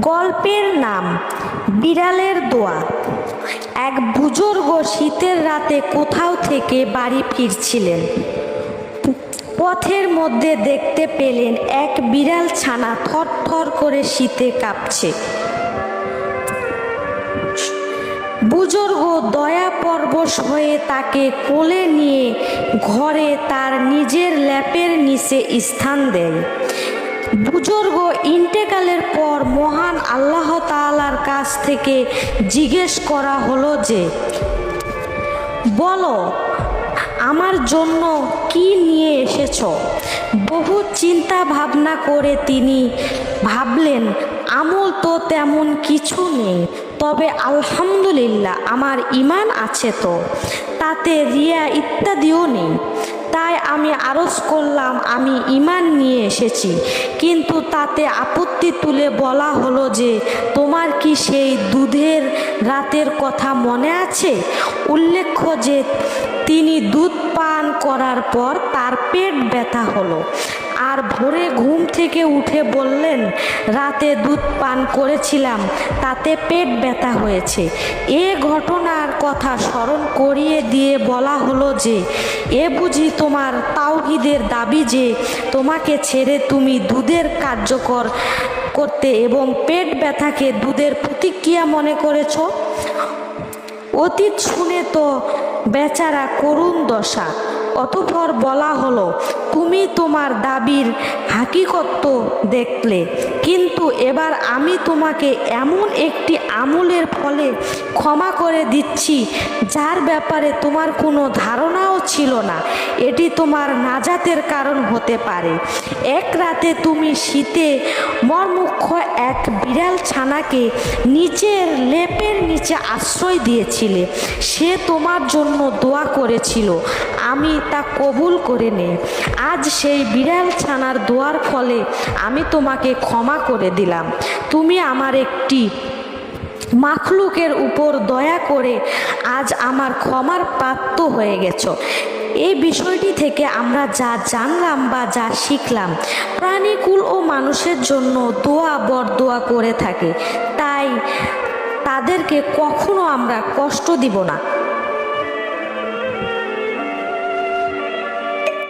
গল্পের নাম, বিড়ালের দোয়া। এক বুজুর্গ শীতের রাতে কোথাও থেকে বাড়ি ফিরছিলেন। পথের মধ্যে দেখতে পেলেন এক বিড়াল ছানা থরথর করে শীতে কাঁপছে। বুজুর্গ দয়া পরবশ হয়ে তাকে কোলে নিয়ে ঘরে তার নিজের ল্যাপের নিচে স্থান দেয় বুজুর্গ ইন্তেকালের কাছ থেকে জিজ্ঞেস করা হলো যে, বলো, আমার জন্য কি নিয়ে এসেছ? বহু চিন্তা ভাবনা করে তিনি ভাবলেন, আমল তো তেমন কিছু নেই। তবে আলহামদুলিল্লাহ আমার ইমান আছে তো। তাতে রিয়া ইত্যাদিও নেই। তাই আমি আরজ করলাম, আমি ইমান নিয়ে এসেছি। কিন্তু তাতে আপত্তি তুলে বলা হলো যে, তোমার কি সেই দুধের রাতের কথা মনে আছে? উল্লেখ্য যে, তিনি দুধ পান করার পর তার পেট ব্যথা হলো। আর ভোরে ঘুম থেকে উঠে বললেন, রাতে দুধ পান করেছিলাম, তাতে পেট ব্যথা হয়েছে। এ ঘটনার কথা স্মরণ করিয়ে দিয়ে বলা হলো যে, এ বুঝি তোমার তাওহিদের দাবি যে, তোমাকে ছেড়ে তুমি দুধের কার্যকর করতে এবং পেট ব্যথাকে দুধের প্রতিক্রিয়া মনে করেছ? অতীত শুনে তো বেচারা করুণ দশা। অতঃপর বলা হলো তুমি তোমার দাবির হাকিকত্ব দেখলে। কিন্তু এবার আমি তোমাকে এমন একটি আমলের ফলে ক্ষমা করে দিচ্ছি, যার ব্যাপারে তোমার কোনো ধারণাও ছিল না। এটি তোমার নাজাতের কারণ হতে পারে। এক রাতে তুমি শীতে মর্মুখ্য এক বিড়াল ছানাকে নিচের লেপের নিচে আশ্রয় দিয়েছিলে। সে তোমার জন্য দোয়া করেছিল। আমি তা কবুল করে নে। আজ সেই বিড়াল ছানার দোয়ার ফলে আমি তোমাকে ক্ষমা করে দিলাম। তুমি আমার একটি মাখলুকের উপর দয়া করে আজ আমার ক্ষমার প্রাপ্ত হয়ে গেছ। এই বিষয়টি থেকে আমরা যা জানলাম বা যা শিখলাম প্রাণীকুল ও মানুষের জন্য দোয়া বরদোয়া করে থাকে। তাই তাদেরকে কখনো আমরা কষ্ট দিব না।